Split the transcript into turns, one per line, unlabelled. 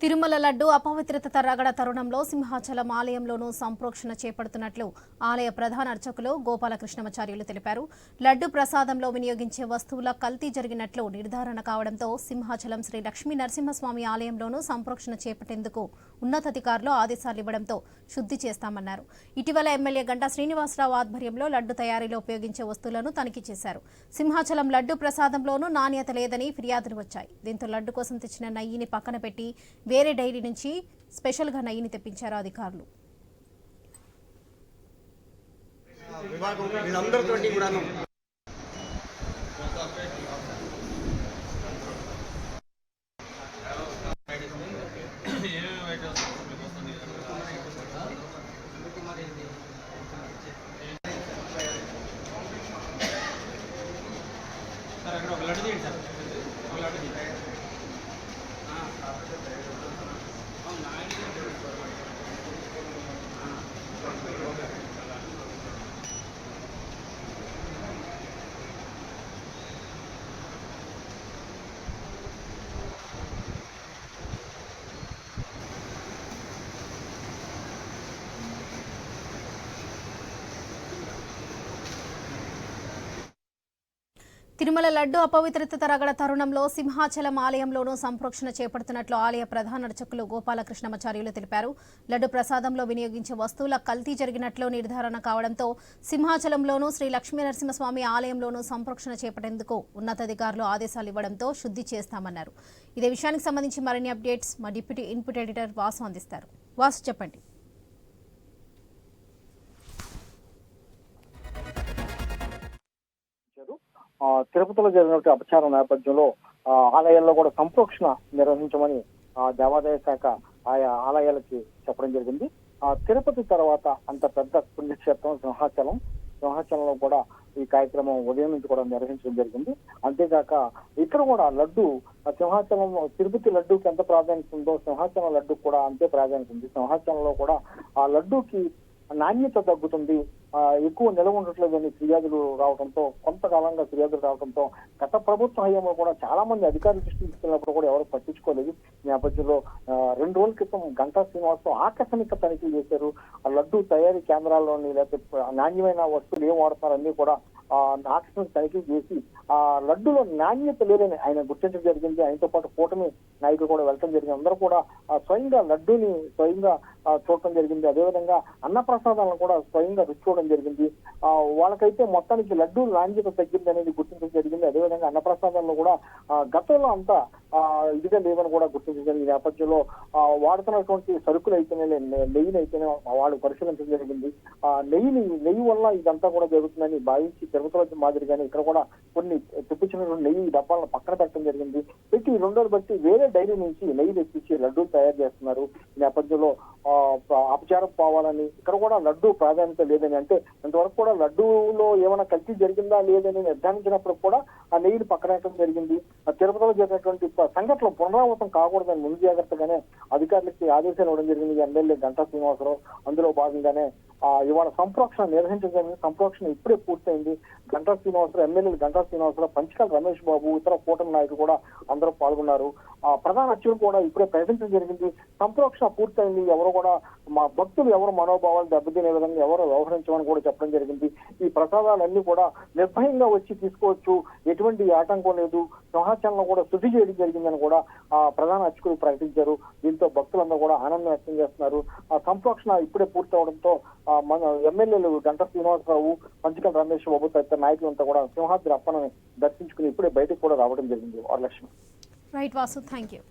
తిరుమల లడ్డు అపవిత్రత రగడ తరుణంలో సింహాచలం ఆలయంలోనూ సంప్రోక్షణ చేపడుతున్నట్లు ఆలయ ప్రధాన అర్చకులు గోపాలకృష్ణమాచార్యులు తెలిపారు. లడ్డు ప్రసాదంలో వినియోగించే వస్తువుల కల్తీ జరిగినట్లు నిర్ధారణ కావడంతో సింహాచలం శ్రీ లక్ష్మీ నరసింహస్వామి ఆలయంలోనూ సంప్రోక్షణ చేపట్టేందుకు ఉన్నతాధికారులు ఆదేశాలు ఇవ్వడంతో శుద్ధి చేస్తామన్నారు. ఇటీవల ఎమ్మెల్యే గంటా శ్రీనివాసరావు ఆధ్వర్యంలో లడ్డు తయారీలో ఉపయోగించే వస్తువులను తనిఖీ చేశారు. సింహాచలం లడ్డు ప్రసాదంలోనూ నాణ్యత లేదని ఫిర్యాదులు వచ్చాయి. దీంతో లడ్డు కోసం తెచ్చిన నయ్యిని పక్కన పెట్టి వేరే డైరీ నుంచి స్పెషల్గా నెయ్యిని తెప్పించారు అధికారులు.
సార్ అక్కడ ఒక లడ్డు తీయండి సార్. ఒక లడ్డు తీయండి. online.
తిరుమల లడ్డు అపవిత్రత తరగడ తరుణంలో సింహాచలం ఆలయంలోనూ సంప్రోక్షణ చేపడుతున్నట్లు ఆలయ ప్రధాన అర్చకులు గోపాలకృష్ణమాచార్యులు తెలిపారు. లడ్డు ప్రసాదంలో వినియోగించే వస్తువుల కల్తీ జరిగినట్లు నిర్ధారణ కావడంతో సింహాచలంలోనూ శ్రీ లక్ష్మీ నరసింహస్వామి ఆలయంలోనూ సంప్రోక్షణ చేపట్టేందుకు ఉన్నతాధికారులు ఆదేశాలు ఇవ్వడంతో శుద్ధి చేస్తామన్నారు. ఇదే విషయానికి సంబంధించి మరిన్ని అప్డేట్స్ మా డిప్యూటీ ఇన్పుట్ ఎడిటర్ వాసు అందిస్తారు. వాసు చెప్పండి.
తిరుపతిలో జరిగినటువంటి అపచారం నేపథ్యంలో ఆ, ఆలయాల్లో కూడా సంప్రోక్షణ నిర్వహించమని ఆ, దేవాదాయ శాఖ ఆయా ఆలయాలకి చెప్పడం జరిగింది. ఆ తిరుపతి తర్వాత అంత పెద్ద పుణ్యక్షేత్రం సింహాచలం సింహాచలంలో కూడా ఈ కార్యక్రమం ఉదయం నుంచి కూడా నిర్వహించడం జరిగింది. అంతేకాక ఇక్కడ కూడా లడ్డు సింహాచలం తిరుపతి లడ్డూకి ఎంత ప్రాధాన్యత ఉందో సింహాచలం లడ్డు కూడా అంతే ప్రాధాన్యత ఉంది. సింహాచలంలో కూడా ఆ లడ్డూకి నాణ్యత తగ్గుతుంది. ఎక్కువ నిలవ ఉండట్లేదని ఫిర్యాదులు రావడంతో కొంతకాలంగా ఫిర్యాదులు రావడంతో గత ప్రభుత్వ హయాంలో కూడా చాలా మంది అధికారులు దృష్టికి తీసుకెళ్ళినప్పుడు కూడా ఎవరు పట్టించుకోలేదు. నేపథ్యంలో రెండు రోజుల క్రితం గంటా శ్రీనివాసరావు ఆకస్మిక తనిఖీ చేశారు. ఆ లడ్డు తయారీ కేంద్రాల్లోని లేకపోతే నాణ్యమైన వస్తువులు ఏం వాడుతున్నారన్నీ కూడా ఆకస్మిక తనిఖీ చేసి ఆ లడ్డులో నాణ్యత లేదని ఆయన గుర్తించడం జరిగింది. ఆయనతో పాటు కూటమి నాయకులు కూడా వెళ్ళడం జరిగింది. అందరూ కూడా స్వయంగా లడ్డూని స్వయంగా చూడటం జరిగింది. అదేవిధంగా అన్నప్రసాదాలను కూడా స్వయంగా రుచి చూడడం జరిగింది. ఆ, వాళ్ళకైతే మొత్తానికి లడ్డూ నాణ్యత తగ్గింది అనేది గుర్తించడం జరిగింది. అదేవిధంగా అన్నప్రసాదాల్లో కూడా గతంలో అంతా ఆ, ఇదిగా లేవని కూడా గుర్తించడం జరిగింది. ఈ నేపథ్యంలో ఆ, వాడుతున్నటువంటి సరుకులు అయితేనే నెయ్యిని అయితేనే వాళ్ళు పరిశీలించడం జరిగింది. ఆ నెయ్యిని నెయ్యి వల్ల ఇదంతా కూడా జరుగుతుందని భావించి తిరుపతిలో మాదిరిగానే ఇక్కడ కూడా కొన్ని తెప్పించినటువంటి నెయ్యి డబ్బాలను పక్కన పెట్టడం జరిగింది. పెట్టి రెండోది రెండు రోజులు బట్టి వేరే డైరీ నుంచి నెయ్యి తెప్పించి లడ్డూలు తయారు చేస్తున్నారు. ఈ నేపథ్యంలో అపచారం పోవాలని ఇక్కడ కూడా లడ్డు ప్రాధాన్యత లేదని. అంటే ఇంతవరకు కూడా లడ్డూలో ఏమైనా కల్తీ జరిగిందా లేదని నిర్ధారించినప్పుడు కూడా ఆ నెయ్యిని పక్కనేయటం జరిగింది. ఆ తిరుపతిలో జరిగినటువంటి సంఘటనలు పునరావృతం కాకూడదని ముందు జాగ్రత్తగానే అధికారులకి ఆదేశాలు ఇవ్వడం జరిగింది. ఎమ్మెల్యే గంటా శ్రీనివాసరావు అందులో భాగంగానే ఆ, ఇవాళ సంప్రోక్షణ నిర్వహించడం జరిగింది. సంప్రోక్షణ ఇప్పుడే పూర్తయింది. గంటా శ్రీనివాసరావు ఎమ్మెల్యేలు గంటా శ్రీనివాసరావు పంచకాల రమేష్ బాబు ఇతర కూటమి నాయకులు కూడా అందరూ పాల్గొన్నారు. ఆ ప్రధాన అర్చకులు కూడా ఇప్పుడే ప్రకటించడం జరిగింది. సంప్రోక్షణ పూర్తయింది. ఎవరు కూడా మా భక్తులు ఎవరు మనోభావాలు దెబ్బతినే విధంగా ఎవరు వ్యవహరించమని కూడా చెప్పడం జరిగింది. ఈ ప్రసాదాలన్నీ కూడా నిర్భయంగా వచ్చి తీసుకోవచ్చు. ఎటువంటి ఆటంకం లేదు. సింహాచలంలో కూడా శుద్ధి చేయడం జరిగిందని కూడా ఆ ప్రధాన అర్చకులు ప్రకటించారు. దీంతో భక్తులందరూ కూడా ఆనందం వ్యక్తం చేస్తున్నారు. ఆ సంప్రోక్షణ ఇప్పుడే పూర్తవడంతో ఆ, మన ఎమ్మెల్యేలు గంట శ్రీనివాసరావు పంచకల రమేష్ బాబు తదితర నాయకులంతా కూడా సింహాద్రి అప్పని దర్శించుకుని ఇప్పుడే బయటకు కూడా రావడం జరిగింది. Varalakshmi.
Right Vasu thank you